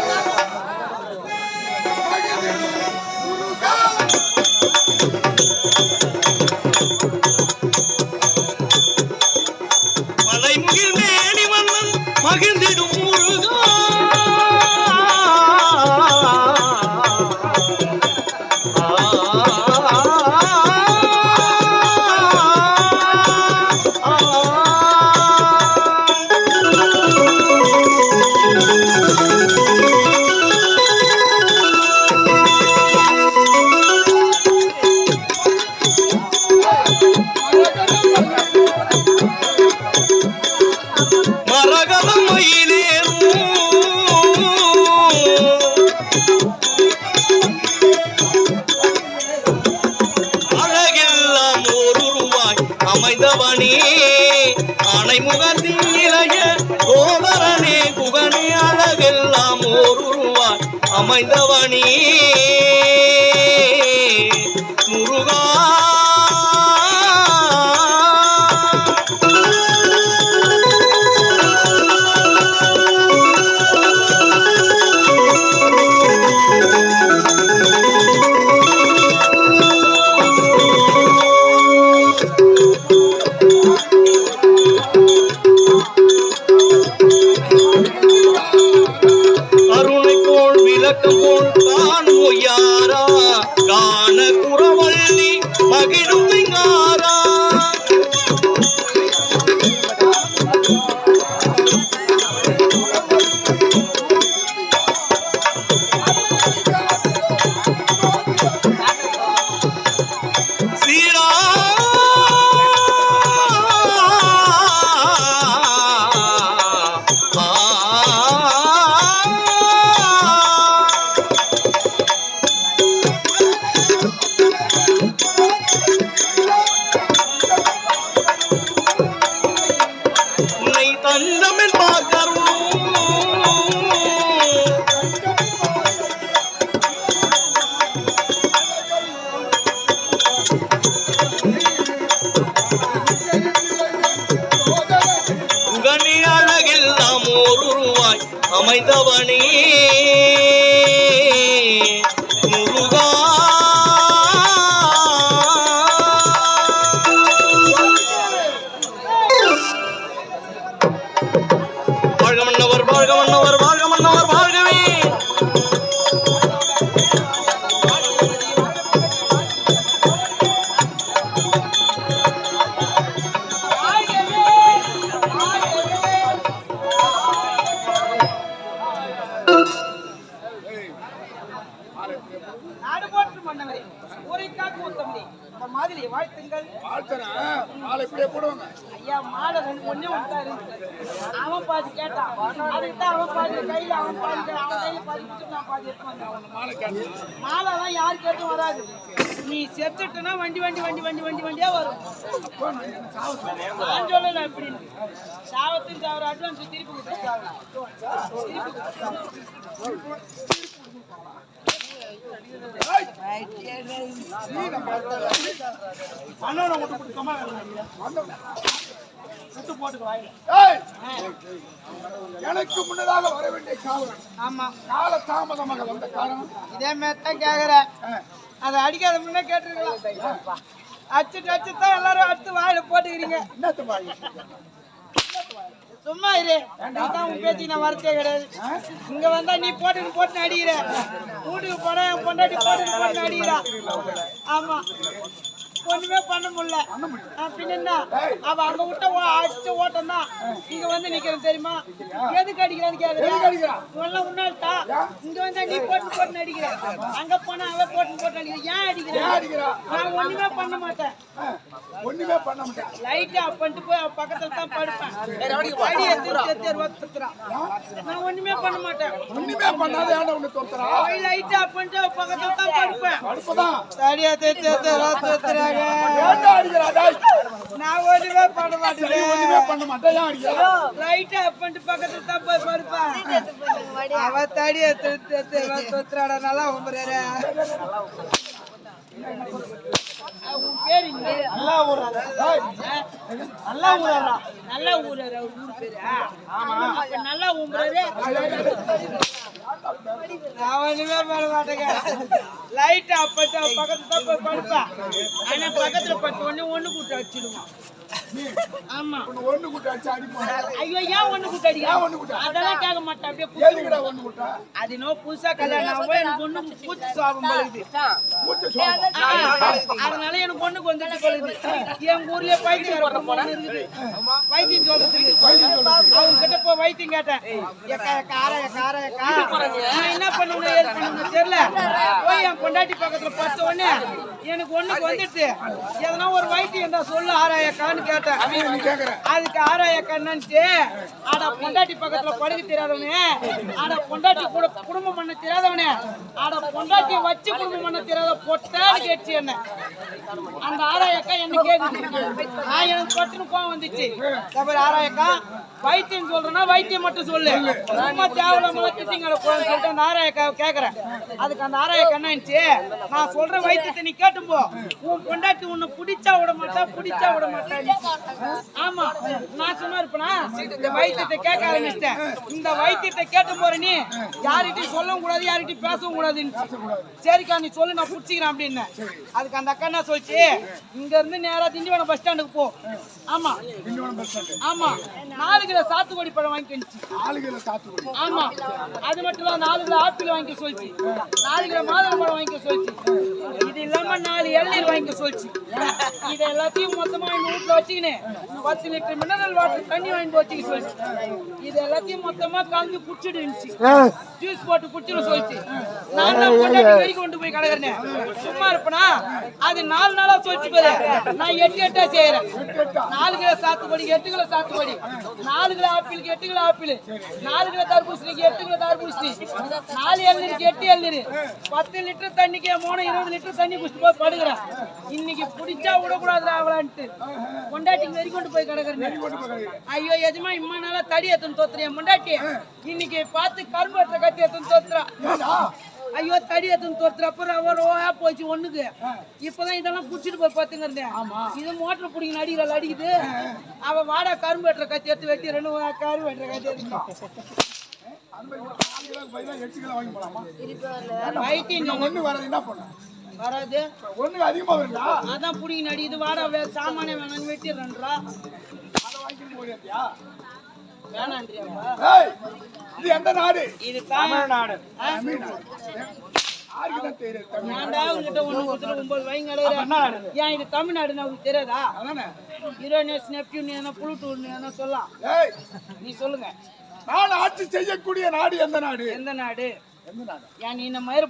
Bye. ஓர் உருவாய் அமைந்தவனே. முருகா போல் விளக்கம் போல் நாடு போற்று மன்னவரே ஊரை காக்கும் உத்தமரே இந்த மாதிரி வாழ்த்துங்கள். வாழ்த்தனா மாலை இப்படியே போடுவாங்க. ஐயா மாலை ரெண்டு ஒண்ணே விட்டாரு அவன் பாதி கேட்டான் அதுக்கு தான் அவன் பாதி கையில அவன் பாதி அவன் கையில பாதி நான் பாதி வந்தேன். மாலை யாரு கேட்டும் வராது. நீ செத்துட்டுனா வண்டி வண்டி வண்டி வண்டி வண்டி வண்டியா வரும். நான் சொல்லல அப்படின்னு சாவத்துக்கு சாவர அட்வான்ஸ் திருப்பி கொடுத்துருக்காங்க அண்ணனை மட்டும் கொடுக்காம சுட்டு போட்டுக்க வாயில ஏய்! எனக்கு முன்னதாக வர வேண்டிய காலம் ஆமா. கால தாமதமாக வந்த காரணம்? இதே மாதிரி தான் கேக்குறேன் அதை அடிக்காத முன்னே கேட்டுருக்கலாம். அடிச்சுட்டு அடிச்சு தான் எல்லாரும் அடுத்து வாயில போட்டுக்கிறீங்க. என்னத்து வாங்கி சும்மா இரு. அதான் உன் பேச்சு நான் வரத்தே கிடையாது. இங்க வந்தா நீ போட்டுன்னு போட்டு அடிக்கிற. வீட்டுக்கு போனா என் பொண்டாட்டி போட்டுன்னு போட்டு அடிக்கிறா. ஆமா. ஒண்ணுமே பண்ண முடியல. பின்ன அவ அங்க விட்ட அடிச்ச ஓட்டம் தான் இங்க வந்து நிக்கிறேன் தெரியுமா? எதுக்கு அடிக்கிறான்னு கேக்குறேன் உன்ன உன்னால்ட்டா இங்க வந்தா நீ போட்டு போட்டு அடிக்கிற. அங்க போனா அவ போட்டு போட்டு அடிக்கிற. ஏன் அடிக்கிற? அடிக்கிறா? நான் ஒண்ணுமே பண்ண மாட்டேன். ஒண்ணுமே பண்ண மாட்டேன். லைட் ஆஃப் பண்ணிட்டு போய் பக்கத்துல தான் படுப்பேன். சுத்துறான். நான் ஒண்ணுமே பண்ண மாட்டேன். ஒண்ணுமே பண்ணாத ஏன்டா உன்னை தொத்துறா போய் லைட் ஆஃப் பண்ணிட்டு பக்கத்துல தான் படுப்பேன். அடுப்பதான் அடியை திருத்தி சுத்துறாங்க ஏன்டா டேய் நான் ஒண்ணுமே பண்ண சரி, மாட்டேன். ஒண்ணுமே பண்ண ஏன் பண்ணிட்டு பக்கத்துல தான் போய் அவ தடியை திருத்தி சுத்துறாடா நல்லா உம்புறாரு உன் பேர் இங்க நல்லா ஊராரா? நல்லா ஊராரா? நல்லா ஊராரா? ஊர் ஆமா நல்லா பண்ண மாட்டேங்க லைட் பக்கத்துல தான் போய் படுப்பேன் ஆனா பக்கத்துல படுத்த உடனே ஒண்ணு கூட்ட வச்சிருவான் ஆமா உன்னை ஒண்ணு கூட்ட வச்சு அடிப்பாங்க ஐயோ ஏன் ஒண்ணு கூட்ட ஏன் ஒண்ணு கூட்ட? அதெல்லாம் கேட்க மாட்டேன் அப்படியே புடிச்சு எதுக்குடா ஒண்ணு கூட்ட அது இன்னும் புதுசா கல்யாணம் ஆகும் எனக்கு ஒண்ணு பூச்சி சுவாபம் பழகுது கூச்ச சோகம் ஆ, அதனால எனக்கு என் ஊர்லயே பைத்தியம் பொண்ணு இருக்குது வைத்தியம் சொல்றதுக்கு அவங்க கிட்ட போய் வைத்தியம் கேட்டேன் எக்கா எக்கா நான் என்ன பண்ணணும் ஏது தெரியல போய் என் பொண்டாட்டி பக்கத்துல பார்த்த உடனே எனக்கு ஒண்ணுக்கு வந்துட்டு எதனா ஒரு வைத்தியம் இருந்தா சொல்லு ஆராயக்கான்னு கேட்டேன். அதுக்கு ஆராயக்கண்ணன்ட்டு ஆட பொண்டாட்டி பக்கத்துல படுக்க தெரியாதவனே. ஆட பொண்டாட்டி கூட குடும்பம் பண்ண தெரியாதவனே. ஆட பொண்டாட்டிய வச்சு குடும்பம் பண்ண தெரியாத பொட்டான்னு கேட்டுச்சு என்ன. அந்த ஆராயக்கா என்ன கேக்குது. நான் எனக்கு பட்டுன்னு கோவம் வந்துச்சு. தவிர ஆராயக்கா வைத்தியம் சொல்றேன்னா வைத்தியம் மட்டும் சொல்லு. சும்மா தேவையில்லாம திட்டிங்களை போன்னு சொல்லிட்டு அந்த ஆராயக்காவை கேக்குறேன். அதுக்கு அந்த ஆராயக்கா என்னச்சு நான் சொல்ற வைத்தியத்தை நீ கேட்டும் போ உன் பொண்டாட்டி உன்னை பிடிச்சா விட மாட்டா பிடிச்சா விட மாட்டா ஆமா நான் சும்மா இருப்பேனா இந்த வைத்தியத்தை கேட்க ஆரம்பிச்சிட்டேன் இந்த வைத்தியத்தை கேட்டு போற நீ யார்கிட்டயும் சொல்லவும் கூடாது யார்கிட்டயும் பேசவும் கூடாதுன்னு. சரிக்கா நீ சொல்லு நான் புடிச்சிக்கிறேன் அப்படின்னு. அதுக்கு அந்த அக்கா என்ன சொல்லிச்சு? இங்க இருந்து நேரா திண்டிவனம் பஸ் ஸ்டாண்டுக்கு போ. ஆமா. ஆமா. நாலு கிலோ சாத்துக்குடி பழம் வாங்கிக்கிச்சு நாலு கிலோ சாத்துக்குடி. ஆமா. அது மட்டும் இல்ல நாலு கிலோ ஆப்பிள் வாங்கிக்க சொல்லிச்சு. நாலு கிலோ மாதுளை பழம் வாங்கிக்க சொல்லிச்சு. இது இல்லாம நாலு இளநீர் வாங்கிக்க சொல்லிச்சு. இது எல்லாத்தையும் மொத்தமா எங்க வீட்டுல வச்சுக்கினு பத்து லிட்டர் மினரல் வாட்டர் தண்ணி வாங்கிட்டு வச்சுக்க சொல்லிச்சு. இது எல்லாத்தையும் மொத்தமா கலந்து குடிச்சிடுச்சு ஜூஸ் போட்டு குடிச்சிட சொல்லிச்சு. நான் தான் வெளியே கொண்டு போய் கிடக்குறேன். சும்மா இருப்பனா? அது நாலு நாளா சொல்லிச்சு பாரு. நான் எட்டு எட்டா செய்யறேன் நாலு கிலோ சாத்துக்குடி எட்டு கிலோ சாத்துக்குடி. நாலு கிலோ ஆப்பிளுக்கு எட்டு கிலோ ஆப்பிள். நாலு கிலோ தர்பூசணிக்கு எட்டு கிலோ தர்பூசணி. நாலு இளநீருக்கு எட்டு இளநீர் பத்து லிட்டர் தண்ணிக்கு மூணு இருபது லிட்டர் தண்ணி குடிச்சு போய் படுகிறேன். இன்னைக்கு பிடிச்சா விடக்கூடாதுடா அவளான்ட்டு. பொண்டாட்டிக்கு வெறி கொண்டு போய் கிடக்குறேன். ஐயோ எஜமா இம்மா நாளா தடி எத்தனை தோத்துறேன் பொண்டாட்டி? இன்னைக்கு பார்த்து கரும்பு எடுத்த கட்டி எத்தனை தோத்துறா. ஏடா ஐயோ தடி எத்தனை தோத்துற. அப்புறம் அவர் ஓயா போச்சு ஒண்ணுக்கு. இப்பதான் இதெல்லாம் குடிச்சிட்டு போய் பாத்துங்க இது மோட்டர் பிடிங்க அடிக்கிறாள் அடிக்குது. அவ வாடா கரும்பு வெட்டுற கத்தி எடுத்து வெட்டி ரெண்டு கரும்பு வெட்டுற கத்தி எடுத்து அந்த மாதிரி ஒரு நாலு கிலோ பதிலா எட்டு கிலோ வாங்கி போலாமா வைத்தியம் இன்னும் ஒண்ணு வராது என்ன பண்ண? வராது. ஒண்ணு அதிகமா வருதா அதான் பிடிங்க அடிக்குது வாடா வே- சாமானே வேணாம்னு வெட்டிடுறா அதை வாங்கிட்டு போறியா வேணான்றியாப்பா ஏய் இது எந்த நாடு? இது தமிழ்நாடு தமிழ்நாடு. யாருக்கு தான் தெரியாது ஏன்டா உங்ககிட்ட ஒண்ணு கொடுத்துட்டு ஒன்பது வைங்க? ஏன் இது தமிழ்நாடுன்னு அவங்களுக்கு தெரியாதா? யுரேனியஸ் நெப்டியூன் என்ன புளுட்டூன் என்ன சொல்லலாம். ஏய் நீ சொல்லுங்க. நான் ஆட்சி செய்யக்கூடிய நாடு எந்த நாடு? எந்த நாடு? எந்த நாடு? ஏன் நீ இந்த மாதிரி